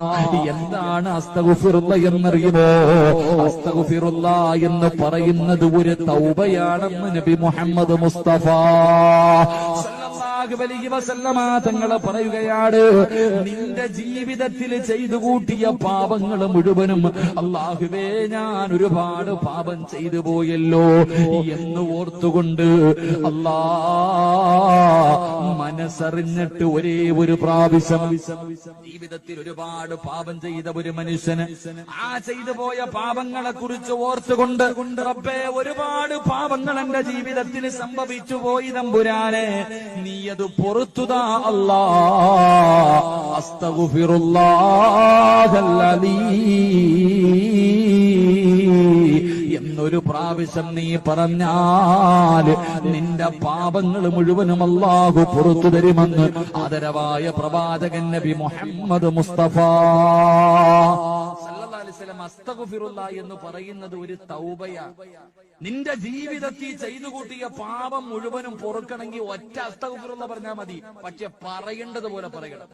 എന്താണ് അസ്തഗുഫിറുള്ള എന്നറിയുമോ? അസ്തഗുഫിറുള്ള എന്ന് പറയുന്നത് ഒരു തൗബയാണെന്ന് നബി മുഹമ്മദ് മുസ്തഫ. തങ്ങൾ പറയുകയാണ് നിന്റെ ജീവിതത്തിൽ ചെയ്തു കൂട്ടിയ പാപങ്ങൾ മുഴുവനും അള്ളാഹുവേ ഞാൻ ഒരുപാട് പാപം ചെയ്തു പോയല്ലോ. എന്ന് ഓർത്തുകൊണ്ട് അല്ലാ മനസ്സറിഞ്ഞിട്ട് ഒരേ ഒരു പ്രാവശ്യം ജീവിതത്തിൽ ഒരുപാട് പാപം ചെയ്ത ഒരു മനുഷ്യന് ആ ചെയ്തു പോയ പാപങ്ങളെ കുറിച്ച് ഓർത്തുകൊണ്ട് റബ്ബേ ഒരുപാട് പാപങ്ങൾ എന്റെ ജീവിതത്തിൽ സംഭവിച്ചു പോയി തമ്പുരാനെ നീ അത് പൊറത്തുതാ അല്ലാ. അസ്തഗുഫിറുല്ലാഹല്ലദീ. എന്നൊരു പ്രാവശ്യം നീ പറഞ്ഞാൽ നിന്റെ പാപങ്ങൾ മുഴുവനും അള്ളാഹു പുറത്തു തരുമെന്ന് ആദരവായ പ്രവാചകൻ നബി മുഹമ്മദ് മുസ്തഫ. എന്ന് പറയുന്നത് ഒരു തൗബയാണ് നിന്റെ ജീവിതത്തിൽ ചെയ്തു കൂട്ടിയ പാപം മുഴുവനും പൊറുക്കണമെങ്കിൽ ഒറ്റ അസ്തകുഫിറുള്ള പറഞ്ഞാൽ മതി. പക്ഷെ പറയേണ്ടതുപോലെ പറയണം.